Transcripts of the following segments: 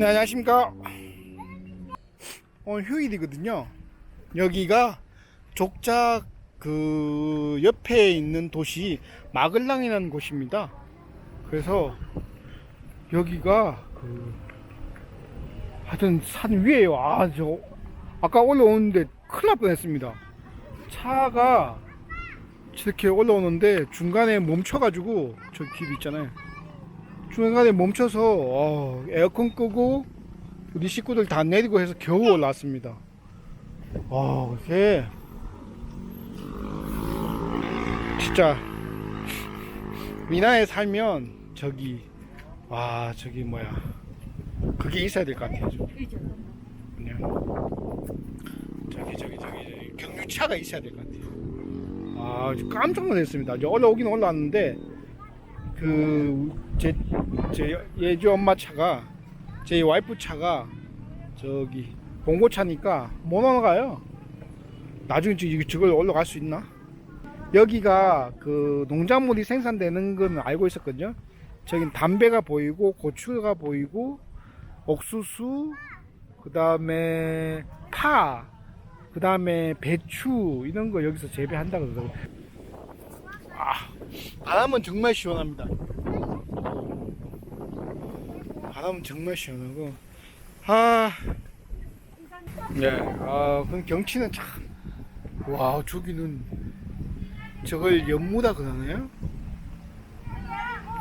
네, 안녕하십니까. 오늘 휴일이거든요. 여기가 족작 그 옆에 있는 도시 마글랑이라는 곳입니다. 그래서 여기가 그 하여튼 산 위에요. 아, 저 아까 올라오는데 큰일 날 뻔했습니다. 차가 이렇게 올라오는데 중간에 멈춰가지고 저 길 있잖아요. 중간에 멈춰서 어, 에어컨 끄고 우리 식구들 다 내리고 해서 겨우 올라왔습니다. 와, 이게 진짜 미나에 살면 저기 와 저기 뭐야 그게 있어야 될 것 같아요. 좀. 그냥 저기 저기 저기 경유차가 있어야 될 것 같아요. 아 깜짝 놀랐습니다. 올라오긴 올라왔는데 그제 제 예주 엄마 차가 제 와이프 차가 저기 봉고차니까 못 올라가요. 나중에 저걸 올라갈 수 있나? 여기가 그 농작물이 생산되는 건 알고 있었거든요. 저긴 담배가 보이고 고추가 보이고 옥수수 그 다음에 파, 그 다음에 배추 이런 거 여기서 재배한다 그러더라고요. 아, 바람은 정말 시원합니다. 바람은 정말 시원하고 아, 네, 아, 그 경치는 참, 와, 저기는 저걸 연무다 그러나요?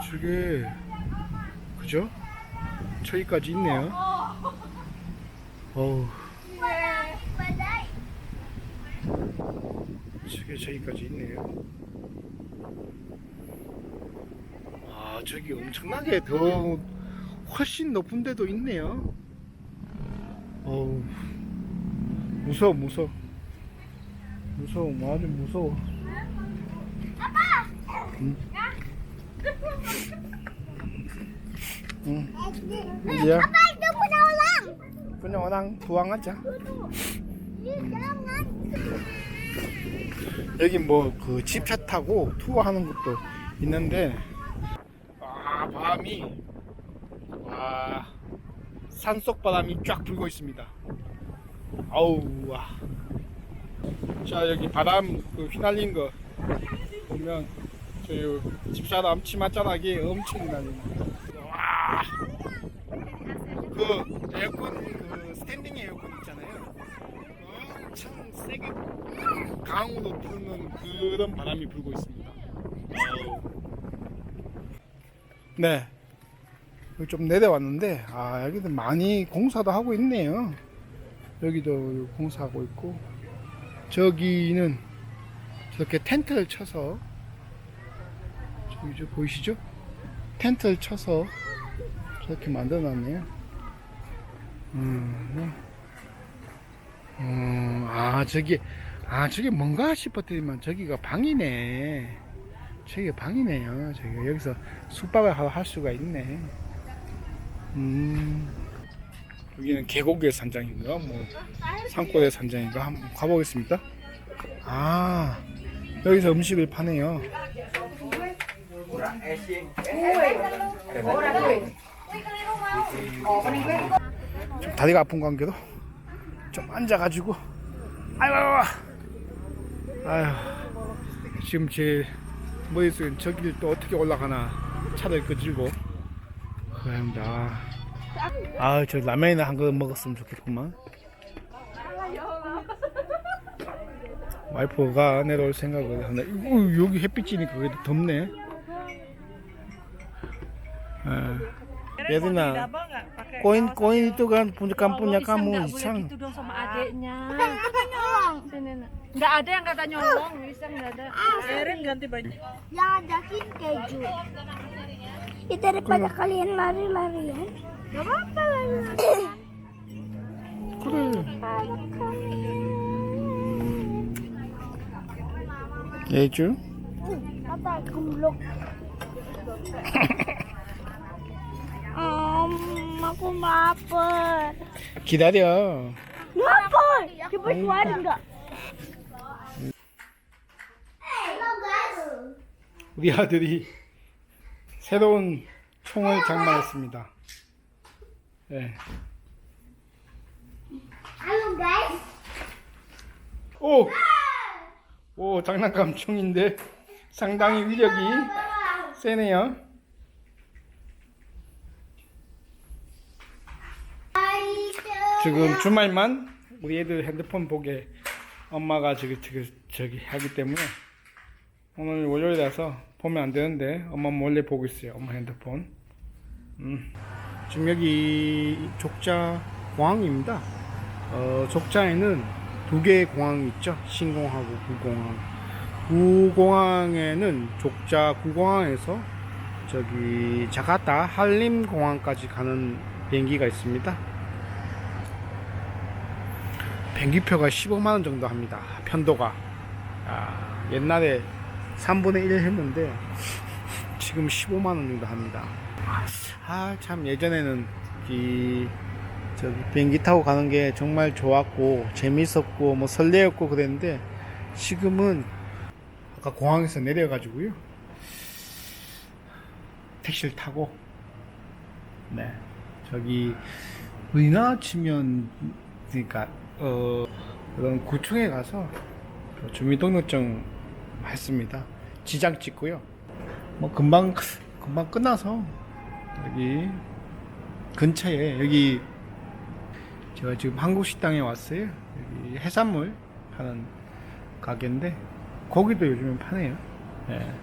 저게 그죠? 저기까지 있네요. 어우. 저게 저기까지 있네요. 아, 저기 엄청나게 더 훨씬 높은 데도 있네요. 어우. 무서워, 무서워. 무서워, 아주 무서워. 응. 응. Punya orang? Punya orang buang aja. Ih, jangan. 여기 뭐 그 집차 타고 투어하는 것도 있는데 아 바람이 와 산속 바람이 쫙 불고 있습니다. 아우 와. 자 여기 바람 그 휘날린 거 보면 저 집사람 치맛자락이 엄청 휘날립니다. 와. 그 에어컨 그 스탠딩 에어컨 있잖아요. 엄청 세게 강으로 부는 그런 바람이 불고 있습니다. 네. 여기 좀 내려왔는데, 아, 여기도 많이 공사도 하고 있네요. 여기도 공사하고 있고, 저기는 저렇게 텐트를 쳐서, 저기 저 보이시죠? 텐트를 쳐서 저렇게 만들어 놨네요. 음, 네. 음, 아, 저기, 아, 저게 뭔가 싶었더니만 저기가 방이네. 저기가 방이네요. 저기가 여기서 숙박을 하- 할 수가 있네. 음, 여기는 계곡의 산장인가, 뭐, 산골의 산장인가, 한번 가보겠습니다. 아, 여기서 음식을 파네요. 좀 다리가 아픈 관계로 좀 앉아가지고. 아이고 아휴 지금 제 머릿속엔 저길 또 어떻게 올라가나 차를 끄질고 그럽니다 아 저 라면이나 한 그릇 먹었으면 좋겠구만 와이프가 내려올 생각을 하네 어, 여기 햇빛이니까 그래도 덥네 아, 예린아 koin koin itu kan punya kampungnya kamu iseng gitu dong sama adeknya. Sini, nak. Nggak ada yang kata nyolong, bisa nggak ada. Erin ganti baju. Yang adakin keju. Ya, daripada kalian lari-larian. Gak apa-apa lari-larian. 그래 예주 Apa gemblok? Om, aku lapar. 기다려 Lapar? Coba keluarin nggak? Halo guys. 우리 아들이 새로운 총을 장만했습니다 예. Guys. 오! 오, 장난감 총인데 상당히 위력이 세네요. 지금 주말만 우리 애들 핸드폰 보게 엄마가 저기 저기 저기 하기 때문에 오늘 월요일이라서 보면 안 되는데 엄마 몰래 보고 있어요. 엄마 핸드폰. 음. 지금 여기 족자 공항입니다. 어, 족자에는 두 개의 공항이 있죠. 신공항하고 구공항. 구공항에는 족자 구공항에서 저기 자카타 한림 공항까지 가는 비행기가 있습니다. 비행기표가 15만 원 정도 합니다. 편도가. 아, 옛날에 3분의 1 했는데 지금 15만 원 정도 합니다. 아, 참 예전에는 이 저기 비행기 타고 가는 게 정말 좋았고 재밌었고 뭐 설레었고 그랬는데 지금은 아까 공항에서 내려가지고요 택시를 타고 네 저기 우리나라 치면 그러니까 어 그런 구청에 가서 그 주민등록증 했습니다 지장 찍고요 뭐 금방 금방 끝나서 여기 근처에 여기 제가 지금 한국 식당에 왔어요. 여기 해산물 파는 가게인데 고기도 요즘엔 파네요. 예.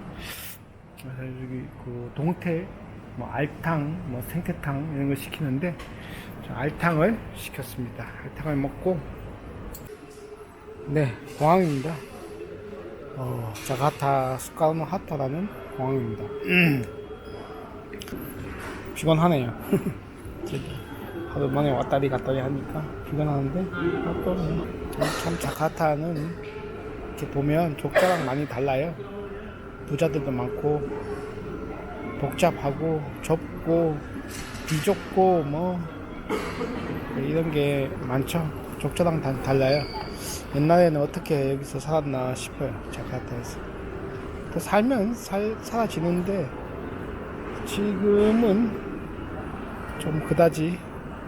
여기 그 동태, 뭐 알탕, 뭐 생태탕 이런 거 시키는데 저 알탕을 시켰습니다. 알탕을 먹고 네 공항입니다. 어, 자카타 스카르노 하타라는 공항입니다. 피곤하네요. 하루 만에 왔다리 갔다리 하니까 피곤하는데 아, 또, 참 자카타는 이렇게 보면 족자랑 많이 달라요. 부자들도 많고 복잡하고 좁고 비좁고 뭐 이런 게 많죠. 족자랑 다 달라요. 옛날에는 어떻게 여기서 살았나 싶어요. 자카타에서. 또 살면 살, 사라지는데 지금은 좀 그다지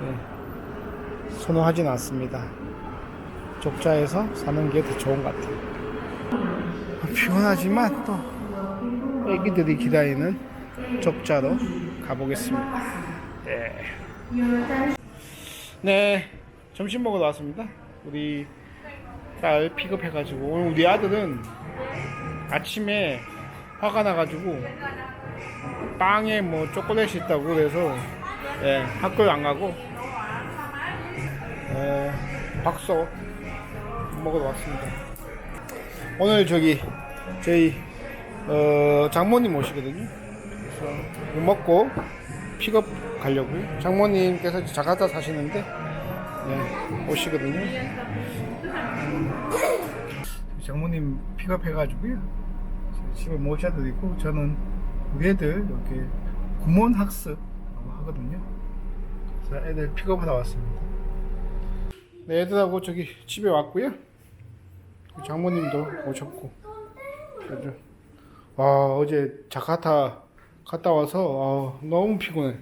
예, 선호하진 않습니다. 족자에서 사는 게 더 좋은 것 같아요. 피곤하지만 또 애기들이 기다리는 족자로 가보겠습니다. 네. 네, 점심 먹으러 왔습니다. 우리 딸 픽업해가지고 오늘 우리 아들은 아침에 화가 나가지고 빵에 뭐 초콜릿이 있다고 그래서 예, 학교를 안 가고 예, 박소 먹으러 왔습니다. 오늘 저기 저희 어, 장모님 오시거든요. 그래서 먹고 픽업 가려고요. 장모님께서 자카타 사시는데 예, 오시거든요. 음, 장모님 픽업해가지고요. 집에 모셔드리고 저는 우리 애들 이렇게 구몬 학습 하거든요. 그래서 애들 픽업하러 왔습니다. 네, 애들하고 저기 집에 왔고요. 장모님도 오셨고. 그죠? 와, 어제 자카타 갔다 와서 아, 너무 피곤해.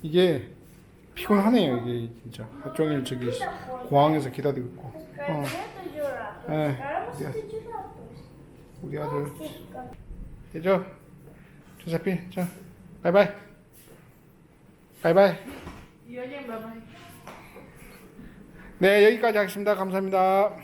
이게 피곤하네요, 이게 진짜. 하루 종일 저기 공항에서 기다리고 있고. 어. 네, 우리 아들. 우리 아들. 되죠? 조세핀, 자, 바이바이. 바이바이. 네, 여기까지 하겠습니다. 감사합니다.